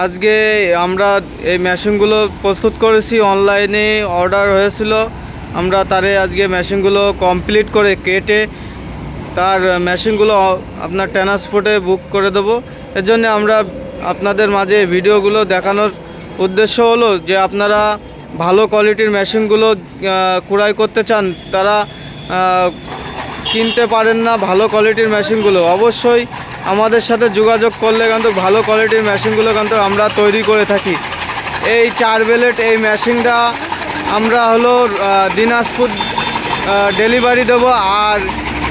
আজকে আমরা এই মেশিনগুলো প্রস্তুত করেছি অনলাইনে অর্ডার হয়েছিল। আমরা তারে আজকে মেশিনগুলো কমপ্লিট করে কেটে তার মেশিনগুলো আপনার ট্রান্সপোর্টে বুক করে দেবো। এর জন্য আমরা আপনাদের মাঝে ভিডিওগুলো দেখানোর উদ্দেশ্য হলো যে আপনারা ভালো কোয়ালিটির মেশিনগুলো ক্রয় করতে চান, তারা কিনতে পারেন না ভালো কোয়ালিটির মেশিনগুলো। অবশ্যই আমাদের সাথে যোগাযোগ করলে কিন্তু ভালো কোয়ালিটির মেশিনগুলো কিন্তু আমরা তৈরি করে থাকি। এই চার বেলেট এই মেশিনটা আমরা হলো দিনাজপুর ডেলিভারি দেবো। আর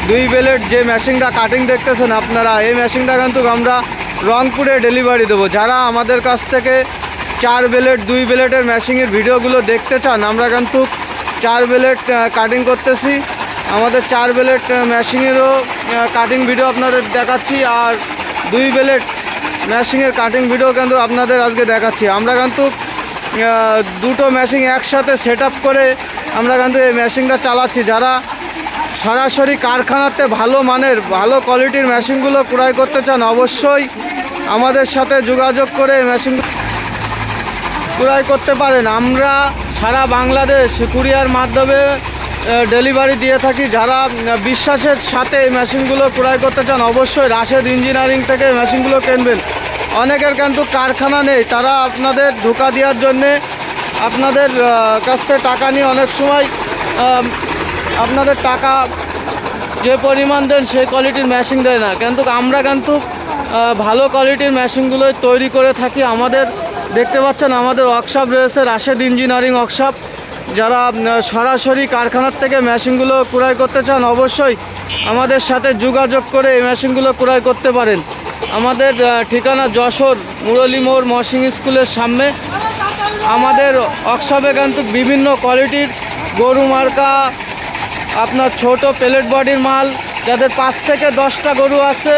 দুই বেলেট যে মেশিনটা কাটিং দেখতেছেন আপনারা, এই মেশিনটা কিন্তু আমরা রংপুরে ডেলিভারি দেবো। যারা আমাদের কাছ থেকে চার বেলেট দুই বেলেটের মেশিনের ভিডিওগুলো দেখতে চান, আমরা কিন্তু চার বেলেট কাটিং করতেছি। আমাদের চার বেলেট মেশিনেরও কাটিং ভিডিও আপনাদের দেখাচ্ছি আর দুই বেলেট মেশিনের কাটিং ভিডিও কিন্তু আপনাদের আজকে দেখাচ্ছি। আমরা কিন্তু দুটো মেশিন একসাথে সেট করে আমরা কিন্তু এই মেশিনটা চালাচ্ছি। যারা সরাসরি কারখানাতে ভালো মানের, ভালো কোয়ালিটির মেশিনগুলো ক্রয় করতে চান, অবশ্যই আমাদের সাথে যোগাযোগ করে মেশিন ক্রয় করতে পারেন। আমরা সারা বাংলাদেশ কুরিয়ার মাধ্যমে ডেলিভারি দিয়ে থাকি। যারা বিশ্বাসের সাথে এই মেশিনগুলো ক্রয় করতে চান, অবশ্যই রাশেদ ইঞ্জিনিয়ারিং থেকে এই মেশিনগুলো কিনবেন। অনেকের কিন্তু কারখানা নেই, তারা আপনাদের ধোকা দেওয়ার জন্যে আপনাদের কাছ থেকে টাকা নিয়ে অনেক সময় আপনাদের টাকা যে পরিমাণ দেন, সেই কোয়ালিটির মেশিন দেয় না। কিন্তু আমরা কিন্তু ভালো কোয়ালিটির মেশিনগুলোই তৈরি করে থাকি। আমাদের, দেখতে পাচ্ছেন, আমাদের ওয়ার্কশপ রয়েছে রাশেদ ইঞ্জিনিয়ারিং ওয়ার্কশপ যারা সরাসরি কারখানার থেকে মেশিনগুলো ক্রয় করতে চান, অবশ্যই আমাদের সাথে যোগাযোগ করে এই মেশিনগুলো ক্রয় করতে পারেন। আমাদের ঠিকানা যশোর মুরলী মোড় মর্সিং স্কুলের সামনে। আমাদের ওয়ার্কশপে কিন্তু বিভিন্ন কোয়ালিটির গরু মার্কা, আপনার ছোট প্লেট বডির মাল, যাদের পাঁচ থেকে দশটা গরু আছে,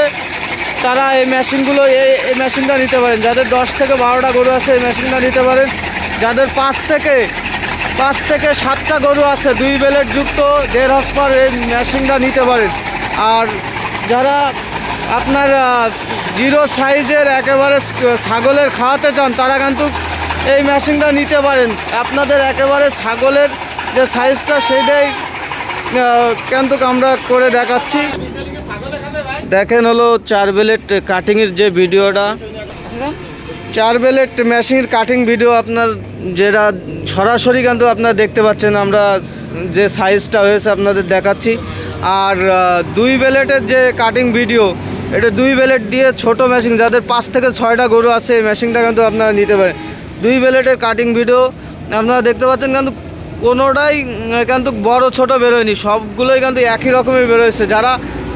তারা এই মেশিনগুলো এই মেশিনটা নিতে পারেন। যাদের দশ থেকে বারোটা গরু আছে, এই মেশিনটা নিতে পারেন। যাদের পাঁচ থেকে পাঁচ থেকে সাতটা গরু আছে দুই বেলেট যুক্ত দেড় হসপার এই মেশিনটা নিতে পারেন। আর যারা আপনার জিরো সাইজের একেবারে ছাগলের খাওয়াতে চান তারা কিন্তু এই মেশিনটা নিতে পারেন। আপনাদের একেবারে ছাগলের যে সাইজটা সেইটাই আহ, কিন্তু আমরা করে দেখাচ্ছি। দেখেন হলো চার বেলেট কাটিংয়ের যে ভিডিওটা। চার বেলেট মেশিনের কাটিং ভিডিও আপনার যেটা সরাসরি কিন্তু আপনারা দেখতে পাচ্ছেন, আমরা যে সাইজটা হয়েছে আপনাদের দেখাচ্ছি। আর দুই বেলেটের যে কাটিং ভিডিও এটা দুই বেলেট দিয়ে ছোট মেশিন যাদের পাঁচ থেকে ছয়টা গরু আছে, এই মেশিনটা কিন্তু আপনারা নিতে পারেন। দুই বেলেটের কাটিং ভিডিও আপনারা দেখতে পাচ্ছেন কিন্তু কোনোটাই কিন্তু বড় ছোট বেরোয়নি, সবগুলোই কিন্তু একই রকমের বেরোয়েছে। যারা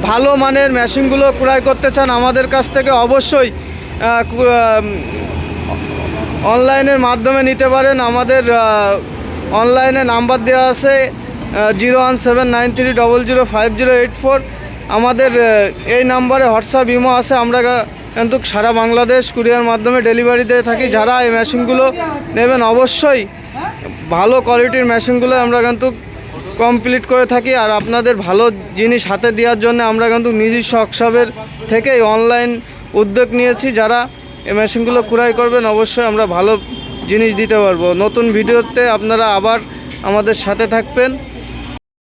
ভালো মানের মেশিনগুলো ক্রয় করতে চান, আমাদের কাছ থেকে অবশ্যই অনলাইনের মাধ্যমে নিতে পারেন। আমাদের অনলাইনে নাম্বার দেওয়া আছে zero one seven nine three double zero five zero eight four. আমাদের এই নাম্বারে হোয়াটসঅ্যাপ ইমো আছে। আমরা কিন্তু সারা বাংলাদেশ কুরিয়ার মাধ্যমে ডেলিভারি দিয়ে থাকি। যারা এই মেশিনগুলো নেবেন অবশ্যই ভালো কোয়ালিটির মেশিনগুলো আমরা কিন্তু কমপ্লিট করে থাকি। আর আপনাদের ভালো জিনিস হাতে দেওয়ার জন্য আমরা কিন্তু নিজস্ব ওয়ার্কশপের থেকেই অনলাইন উদ্যোগ নিয়েছি। যারা এই মেশিনগুলো ক্রয় করবেন, অবশ্যই আমরা ভালো জিনিস দিতে পারব। নতুন ভিডিওতে আপনারা আবার আমাদের সাথে থাকবেন।